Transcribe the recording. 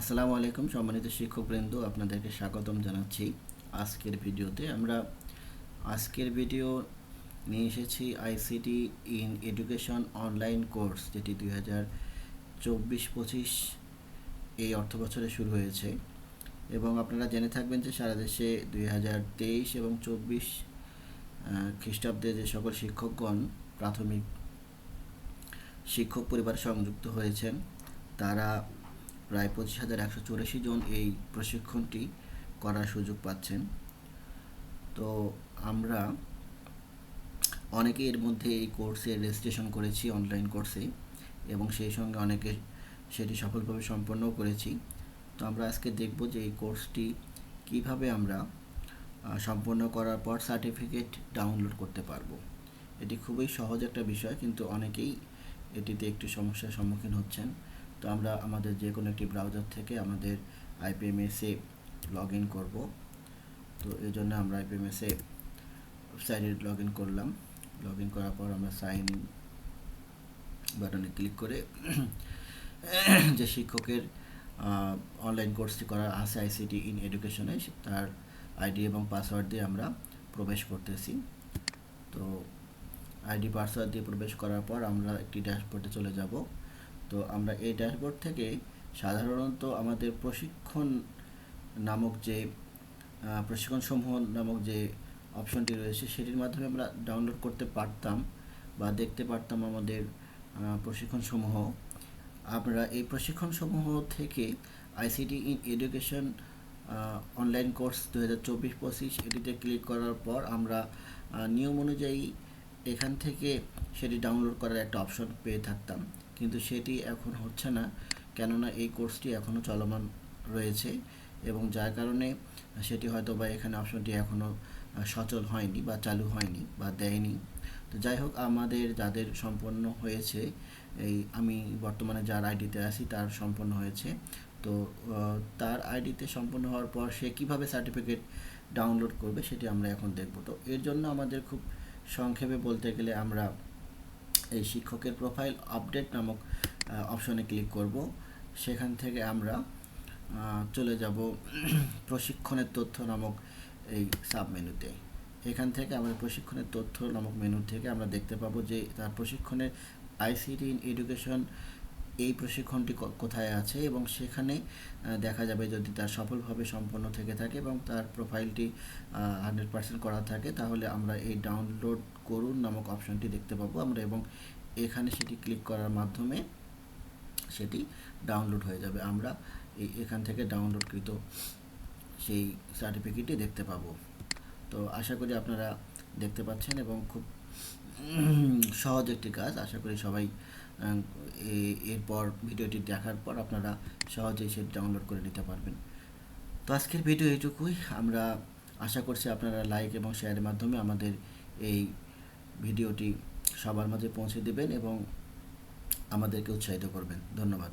আসসালামু আলাইকুম সম্মানিত শিক্ষকবৃন্দ, আপনাদেরকে স্বাগতম জানাচ্ছি। আজকের ভিডিওতে আমরা, আজকের ভিডিও নিয়ে এসেছি ICT in education online course যেটি দুই হাজার চব্বিশ পঁচিশ এই অর্থ বছরে শুরু হয়েছে। এবং আপনারা জেনে থাকবেন যে সারা দেশে দুই হাজার তেইশ এবং চব্বিশ খ্রিস্টাব্দে যে সকল শিক্ষকগণ, প্রাথমিক শিক্ষক পরিবার সংযুক্ত হয়েছেন, তারা প্রায় পঁচিশ হাজার একশো চুরাশি জন এই প্রশিক্ষণটি করার সুযোগ পাচ্ছেন। তো আমরা অনেকে এর মধ্যে এই কোর্সে রেজিস্ট্রেশন করেছি অনলাইন কোর্সে এবং সেই সঙ্গে অনেকে সেটি সফলভাবে সম্পন্নও করেছি। তো আমরা আজকে দেখব যে এই কোর্সটি কীভাবে আমরা সম্পন্ন করার পর সার্টিফিকেট ডাউনলোড করতে পারব। এটি খুবই সহজ একটা বিষয়, কিন্তু অনেকেই এটিতে একটু সমস্যার সম্মুখীন হচ্ছেন। তো আমরা আমাদের যে কোনো একটি ব্রাউজার থেকে আমাদের আইপিএমএসে লগ ইন করব। তো এই জন্য আমরা আইপিএমএসে ওয়েবসাইটে লগ ইন করলাম। লগ ইন করার পর আমরা সাইন বাটনে ক্লিক করে যে শিক্ষকের অনলাইন কোর্সটি করা আছে আইসিটি ইন এডুকেশনে তার আইডি এবং পাসওয়ার্ড দিয়ে আমরা প্রবেশ করতেছি। তো আইডি পাসওয়ার্ড দিয়ে প্রবেশ করার পর আমরা একটি ড্যাশবোর্ডে চলে যাব। তো আমরা এই ড্যাশবোর্ড থেকে সাধারণত আমাদের প্রশিক্ষণ নামক যে প্রশিক্ষণ সমূহ নামক যে অপশনটি রয়েছে সেটির মাধ্যমে আমরা ডাউনলোড করতে পারতাম বা দেখতে পারতাম আমাদের প্রশিক্ষণসমূহ। আমরা এই প্রশিক্ষণসমূহ থেকে ICT in education online course দু হাজার চব্বিশ পঁচিশ এটিতে ক্লিক করার পর আমরা নিয়ম অনুযায়ী এখান থেকে সেটি ডাউনলোড করার একটা অপশন পেয়ে থাকতাম। কিন্তু সেটি এখন হচ্ছে না। কেননা এই কোর্সটি এখনও চলমান রয়েছে এবং যার কারণে সেটি হয়তো বা এখানে অপশনটি এখনও সচল হয়নি বা চালু হয়নি বা দেয়নি। তো যাই হোক, আমাদের যাদের সম্পন্ন হয়েছে, এই আমি বর্তমানে যার আইডিতে আছি তার সম্পন্ন হয়েছে। তো তার আইডিতে সম্পন্ন হওয়ার পর সে কীভাবে সার্টিফিকেট ডাউনলোড করবে সেটি আমরা এখন দেখব। তো এর জন্য আমাদের খুব সংক্ষেপে বলতে গেলে আমরা এই শিক্ষকের প্রোফাইল আপডেট নামক অপশনে ক্লিক করব। সেখান থেকে আমরা চলে যাব প্রশিক্ষণের তথ্য নামক এই সাব মেনুতে এখান থেকে আমাদের প্রশিক্ষণের তথ্য নামক মেনু থেকে আমরা দেখতে পাবো যে তার প্রশিক্ষণের আইসিটি ইন এডুকেশন এই প্রশিক্ষণটি কোথায় আছে এবং সেখানে দেখা যাবে যদি তার সফলভাবে সম্পন্ন থেকে থাকে এবং তার প্রোফাইলটি হান্ড্রেড পার্সেন্ট করা থাকে, তাহলে আমরা এই ডাউনলোড করুন নামক অপশনটি দেখতে পাবো আমরা এবং এখানে সেটি ক্লিক করার মাধ্যমে সেটি ডাউনলোড হয়ে যাবে। আমরা এখান থেকে ডাউনলোডকৃত সেই সার্টিফিকেটটি দেখতে পাবো। তো আশা করি আপনারা দেখতে পাচ্ছেন এবং খুব সহজ একটি কাজ। আশা করি সবাই এরপর ভিডিওটি দেখার পর আপনারা সহজেই সেটি ডাউনলোড করে নিতে পারবেন। তো আজকের ভিডিও এইটুকুই। আমরা আশা করছি আপনারা লাইক এবং শেয়ারের মাধ্যমে আমাদের এই ভিডিওটি সবার মাঝে পৌঁছে দেবেন এবং আমাদেরকে উৎসাহিত করবেন। ধন্যবাদ।